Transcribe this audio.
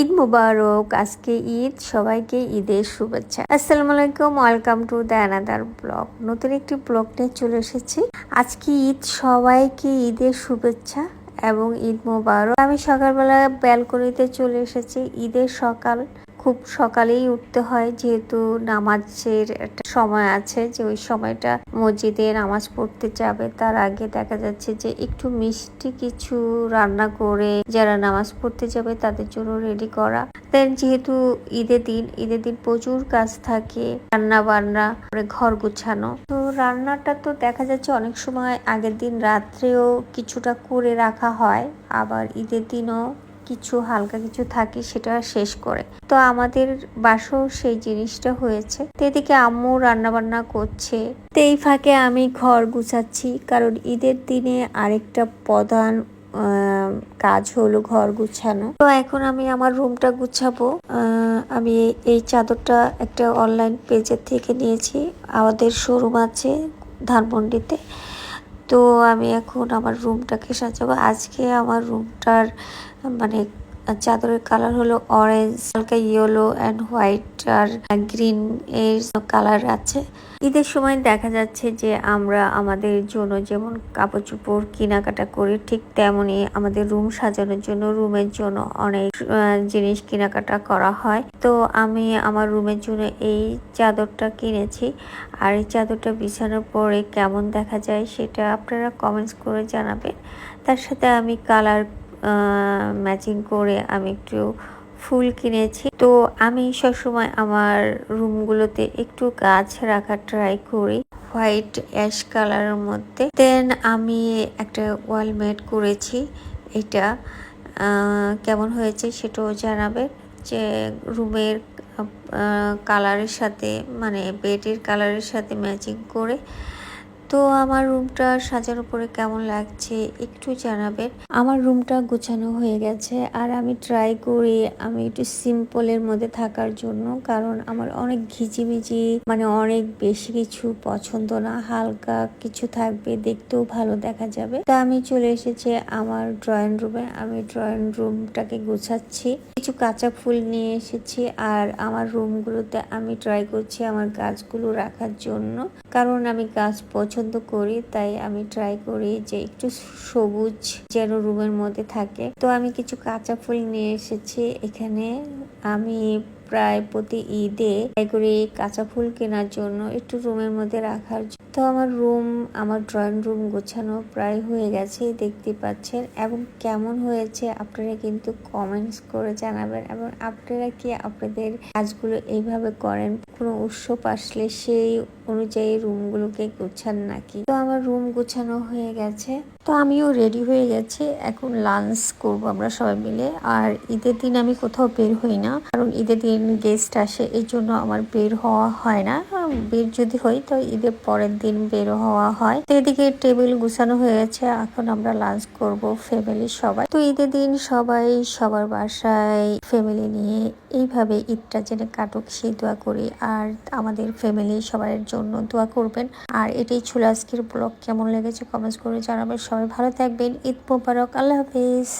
ঈদ মুবারক, আজকে ঈদ, সবাইকে ঈদের শুভেচ্ছা। আসসালামু আলাইকুম, welcome to the another blog. নতুন একটি ব্লগ নিয়ে চলে এসেছি। আজকে ঈদ, সবাইকে ঈদের শুভেচ্ছা এবং ঈদ মুবারক। আমি সকালবেলা ব্যালকনিতে চলে এসেছি। ঈদের সকাল খুব সকালেই উঠতে হয়, যেহেতু নামাজের একটা সময় আছে যে ওই সময়টা মসজিদে নামাজ পড়তে যাবে। তার আগে দেখা যাচ্ছে যে একটু মিষ্টি কিছু রান্না করে যারা নামাজ পড়তে যাবে তাদের জন্য রেডি করা। দেন যেহেতু ঈদের দিন ঈদের দিন প্রচুর কাজ থাকে রান্না বান্না ঘর গুছানো। তো রান্নাটা তো দেখা যাচ্ছে অনেক সময় আগের দিন রাত্রেও কিছুটা করে রাখা হয়, আবার ঈদের দিনও কিছু, হালকা কিছু থাকে সেটা শেষ করে। তো আমাদের বাসও সেই জিনিসটা হয়েছে। তো এদিকে আম্মু রান্না বান্না করছে। তো এই ফাঁকে আমি ঘর গুছাচ্ছি, কারণ ঈদের দিনে আরেকটা প্রধান কাজ হলো ঘর গুছানো। তো এখন আমি আমার রুমটা গুছাবো। আমি এই চাদরটা একটা অনলাইন পেজের থেকে নিয়েছি। আমাদের শোরুম আছে ধানমন্ডিতে। তো আমি এখন আমার রুমটাকে সাজাবো। আজকে আমার রুমটার মানে চাদরের কালার হলো অরেঞ্জ হালকা ইয়েলো অ্যান্ড হোয়াইট আর গ্রিন এর কালার আছে। ঈদের সময় দেখা যাচ্ছে যে আমরা আমাদের জন্য যেমন কাপড় চোপড় কেনাকাটা করি, ঠিক তেমনই আমাদের রুম সাজানোর জন্য, রুমের জন্য অনেক জিনিস কেনাকাটা করা হয়। তো আমি আমার রুমের জন্য এই চাদরটা কিনেছি। আর এই চাদরটা বিছানোর পরে কেমন দেখা যায় সেটা আপনারা কমেন্টস করে জানাবেন। তার সাথে আমি কালার ম্যাচিং করে আমি একটু ফুল কিনেছি। তো আমি সবসময় আমার রুমগুলোতে একটু গাছ রাখার ট্রাই করি হোয়াইট অ্যাশ কালারের মধ্যে। দেন আমি একটা ওয়াল মেট করেছি, এটা কেমন হয়েছে সেটাও জানাবে। যে রুমের কালারের সাথে মানে বেডের কালারের সাথে ম্যাচিং করে তো আমার রুমটা সাজার উপরে কেমন লাগছে একটু জানাবেন। আমার রুমটা গোছানো হয়ে গেছে আর আমি ট্রাই করি আমি একটু সিম্পলের মধ্যে থাকার জন্য কারণ আমার অনেক ঘিচিমিচি মানে অনেক বেশি কিছু পছন্দ না, হালকা কিছু থাকবে দেখতেও ভালো দেখা যাবে। তা আমি চলে এসেছি আমার ড্রয়িং রুমে আমি ড্রয়িং রুমটাকে গোছাচ্ছি। কিছু কাঁচা ফুল নিয়ে এসেছি আর আমার রুমগুলোতে আমি ট্রাই করছি আমার গাছগুলো রাখার জন্য। কারণ আমি গাছ পছন্দ করি, তাই আমি ট্রাই করি যে একটু সবুজ যেন রুমের মধ্যে থাকে তো আমি কিছু কাঁচা ফুল নিয়ে এসেছি এখানে আমি প্রায় প্রতি ঈদে ট্রাই করি কাঁচা ফুল কেনার জন্য একটু রুমের মধ্যে রাখার জন্য। তো আমার রুম আমার ড্রয়িং রুম গোছানো প্রায় হয়ে গেছে, দেখতে পাচ্ছেন। এবং কেমন হয়েছে আপনারা কিন্তু কমেন্টস করে জানাবেন। এবং আপনারা কি আপনাদের কাজগুলো এইভাবে করেন? কোনো উৎসব আসলে সেই অনুযায়ী রুমগুলোকে গোছান নাকি? তো আমার রুম গোছানো হয়ে গেছে। তো আমিও রেডি হয়ে গেছি। এখন লাঞ্চ করব আমরা সবাই মিলে। আর ঈদের দিন আমি কোথাও বের হই না। কারণ ঈদের দিন গেস্ট আসে, এই জন্য আমার বের হওয়া হয় না। বের যদি হই তো ঈদের পরের দিন বের হওয়া হয়। তো এদিকে টেবিল গুছানো হয়ে গেছে। এখন আমরা লাঞ্চ করব ফ্যামিলি সবাই। তো ঈদের দিন সবাই সবার বাসায় ফ্যামিলি নিয়ে এইভাবে ঈদটা যেন কাটুক, সেই দোয়া করি। আর আমাদের ফ্যামিলি সবার জন্য দোয়া করবেন। আর এটাই ছিল আজকের ব্লগ কেমন লেগেছে কমেন্টস করে জানাবেন। সবাই ভালো থাকবেন। ঈদ মোবারক। আল্লাহ হাফিজ।